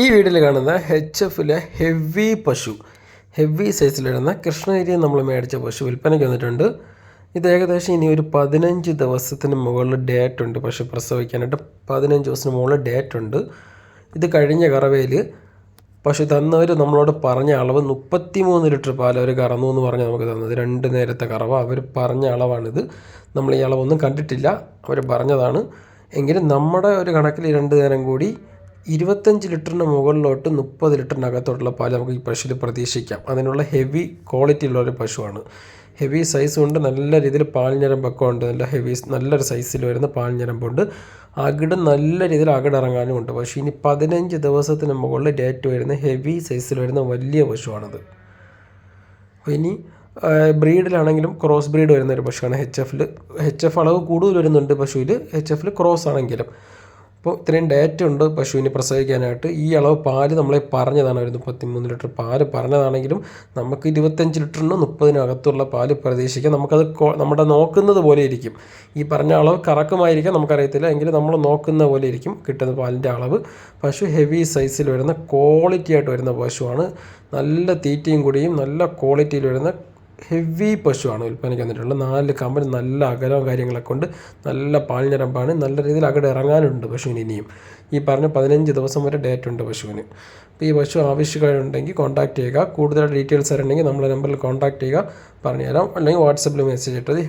ഈ വീഡിയോയിൽ കാണുന്ന എച്ച് എഫിലെ ഹെവി പശു ഹെവി സൈസിലിടുന്ന കൃഷ്ണഗിരി നമ്മൾ മേടിച്ച പശു വിൽപ്പനയ്ക്ക് വന്നിട്ടുണ്ട്. ഇത് ഏകദേശം ഇനി ഒരു പതിനഞ്ച് ദിവസത്തിന് മുകളിൽ ഡേറ്റ് ഉണ്ട് പശു പ്രസവിക്കാനായിട്ട്. പതിനഞ്ച് ദിവസത്തിന് മുകളിൽ ഡേറ്റ് ഉണ്ട്. ഇത് കഴിഞ്ഞ കറവയിൽ പശു തന്നവർ നമ്മളോട് പറഞ്ഞ അളവ് മുപ്പത്തി മൂന്ന് ലിറ്റർ പാൽ അവർ കറന്നു എന്ന് പറഞ്ഞ് നമുക്ക് തന്നത്. രണ്ട് നേരത്തെ കറവ. അവർ പറഞ്ഞ അളവാണിത്. നമ്മൾ ഈ അളവൊന്നും കണ്ടിട്ടില്ല. അവർ പറഞ്ഞതാണ്. എങ്കിലും നമ്മുടെ ഒരു കണക്കിൽ രണ്ട് നേരം കൂടി ഇരുപത്തഞ്ച് ലിറ്ററിന് മുകളിലോട്ട് മുപ്പത് ലിറ്ററിനകത്തോട്ടുള്ള പാൽ നമുക്ക് ഈ പശുവിൽ പ്രതീക്ഷിക്കാം. അതിനുള്ള ഹെവി ക്വാളിറ്റി ഉള്ള ഒരു പശുവാണ്. ഹെവി സൈസ് ഉണ്ട്. നല്ല രീതിയിൽ പാൽ പാൽഞ്ഞരമ്പൊക്കെ ഉണ്ട്. നല്ല ഹെവി നല്ലൊരു സൈസിൽ വരുന്ന പാൽ പാൽഞ്ഞരമ്പുണ്ട് അകിട് നല്ല രീതിയിൽ അകിടിറങ്ങാനും ഉണ്ട് പക്ഷേ ഇനി പതിനഞ്ച് ദിവസത്തിന് മുകളിൽ ഡേറ്റ് വരുന്ന ഹെവി സൈസിൽ വരുന്ന വലിയ പശുവാണത്. ഇനി ബ്രീഡിലാണെങ്കിലും ക്രോസ് ബ്രീഡ് വരുന്ന ഒരു പശുവാണ് എച്ച് എഫിൽ എച്ച് എഫ് അളവ് കൂടുതൽ വരുന്നുണ്ട് പശുവിൽ എച്ച് എഫിൽ ക്രോസ് ആണെങ്കിലും. അപ്പോൾ ഇത്രയും ഡേറ്റ ഉണ്ട് പശുവിന് പ്രസവിക്കാനായിട്ട്. ഈ അളവ് പാൽ നമ്മളെ പറഞ്ഞതാണ് ഒരു ലിറ്റർ പാൽ പറഞ്ഞതാണെങ്കിലും നമുക്ക് ഇരുപത്തഞ്ച് ലിറ്ററിന് മുപ്പതിനകത്തുള്ള പാൽ പ്രതീക്ഷിക്കാം. നമുക്കത് നമ്മുടെ നോക്കുന്നത് പോലെ ഇരിക്കും. ഈ പറഞ്ഞ അളവ് കറക്കുമായിരിക്കാം നമുക്കറിയത്തില്ല. എങ്കിലും നമ്മൾ നോക്കുന്ന പോലെ ഇരിക്കും കിട്ടുന്ന പാലിന്റെ അളവ്. പശു ഹെവി സൈസിൽ വരുന്ന ക്വാളിറ്റി ആയിട്ട് വരുന്ന പശുവാണ്. നല്ല തീറ്റയും കൂടിയും നല്ല ക്വാളിറ്റിയിൽ വരുന്ന ഹെവി പശുവാണ് വിൽപ്പനയ്ക്ക് വന്നിട്ടുള്ളത്. നാല് കമ്പനി നല്ല അകലവും കാര്യങ്ങളൊക്കെ കൊണ്ട് നല്ല പാൽഞ്ഞരമ്പാണ് നല്ല രീതിയിൽ അകടെ ഇറങ്ങാനുണ്ട് പശുവിന് ഇനിയും. ഈ പറഞ്ഞ പതിനഞ്ച് ദിവസം വരെ ഡേറ്റ് ഉണ്ട് പശുവിന്. അപ്പോൾ ഈ പശു ആവശ്യക്കാരുണ്ടെങ്കിൽ കോൺടാക്ട് ചെയ്യുക. കൂടുതൽ ഡീറ്റെയിൽസ് അറിയണമെങ്കിൽ നമ്മളെ നമ്പറിൽ കോൺടാക്ട് ചെയ്യുക. പറഞ്ഞുതരാം. അല്ലെങ്കിൽ വാട്സപ്പിൽ മെസ്സേജ് ഇട്ടത്.